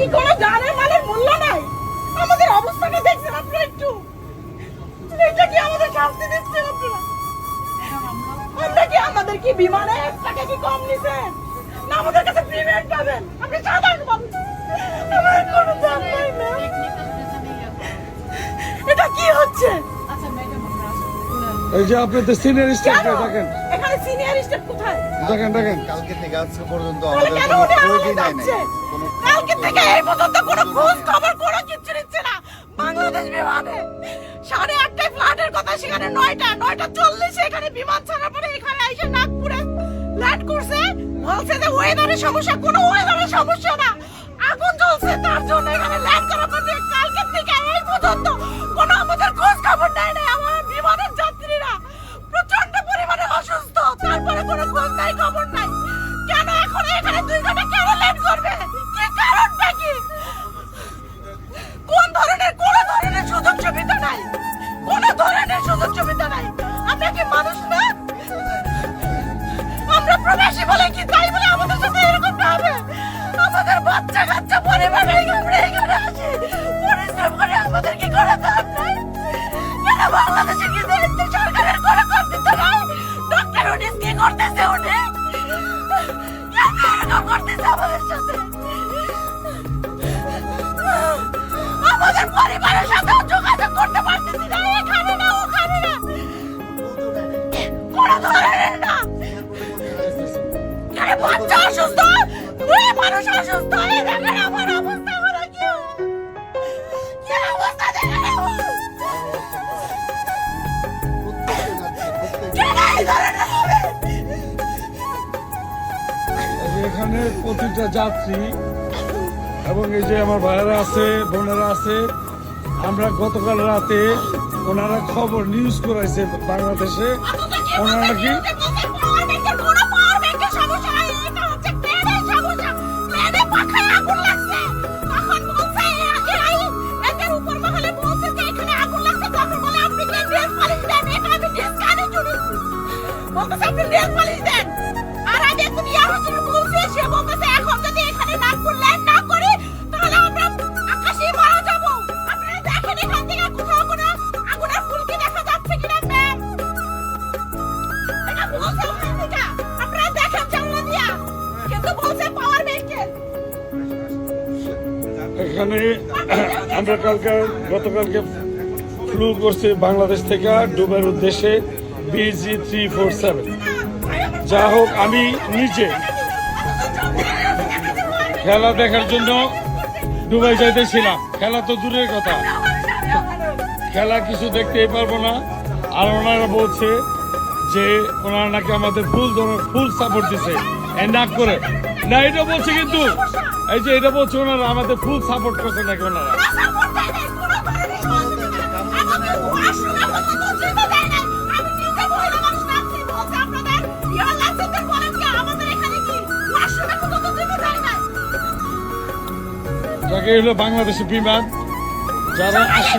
কি কোনো জানের মালের মূল্য নাই? আমাদের অবস্থাটা দেখছেন আপনারা একটু। এটা কি আমাদের শাস্তি দিচ্ছেন আপনারা? আমরা কি আমাদের কি বিমানে টাকা কি কম নিছেন? না আমাদের কাছে পেমেন্ট পাবেন। আপনি সাধারণ মানুষ। আমার কোনো দাম নাই না এটা কি হচ্ছে? এই যে আপনাদের সিনিয়র কেন? স্টাফকে দেখেন সিনিয়র স্টাফ কোথায়? দেখেন দেখেন। কালকে থেকে আজকে পর্যন্ত আমাদের কোনো খোঁজই নেয় নাই কালকে থেকে এই পর্যন্ত কোনো খোঁজ খবর কোনো কিচ্ছু নিচ্ছে না। বাংলাদেশ বিমানে সাড়ে আটটায় ফ্লাইটের কথা সেখানে নয়টা নয়টা চল্লিশে এখানে বিমান ছাড়ার পরে এখানে এসে নাগপুরে ল্যান্ড করছে। বলছে যে ওয়েদারের সমস্যা কোনো ওয়েদারের সমস্যা না। প্রবাসী বলে কি? তাই বলে আমাদের সাথে এরকম হবে আমাদের বাচ্চা কাচ্চা এখানে আমাদের কি দাম নাই কি সরকারের কোনো কর্তৃত্ব নাই? ডক্টর উনিস কি করতেছে উনি? এরকম করতেছে আমাদের সাথে? আমাদের পরিবারের সাথে মানুষ অসুস্থ এই দেখেন আমার অবস্থা হলো এখানে প্রতিটা যাত্রী এবং এই যে আমার ভাইয়েরা আছে, বোনেরা আছে, আমরা গতকাল রাতে ওনারা খবর নিউজ করাইছে বাংলাদেশে। ওনারা নাকি এখান আমরা কালকে, গতকালকে ফ্লু করছি বাংলাদেশ থেকে দুবার উদ্দেশ্যে বিজি থ্রি ফোর সেভেন যা হোক, আমি নিজে খেলা দেখার জন্য দুবাই যাইতেছিলাম। খেলা তো দূরের কথা। খেলা কিছু দেখতেই পারব না। আর ওনারা বলছে যে ওনারা নাকি আমাদের ফুল ফুল সাপোর্ট দিছে। নাক করে। না, এটা বলছে কিন্তু, এই যে এটা বলছে ওনারা, আমাদের ফুল সাপোর্ট করছে নাকি ওনারা। না। যাকে হলো বাংলাদেশের বিমান। যারা আসে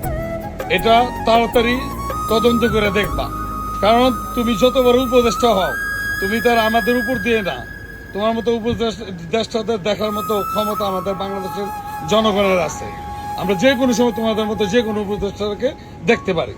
এটা তাড়াতাড়ি তদন্ত করে দেখবা। কারণ তুমি যতবার উপদেষ্টা হও, তুমি তো আর আমাদের উপর দিয়ে না। তোমার মতো উপদেষ্টাদের দেখার মতো ক্ষমতা আমাদের বাংলাদেশের জনগণের আছে। আমরা যে কোনো সময় তোমাদের মতো যে কোনো উপদেষ্টাকে দেখতে পারি।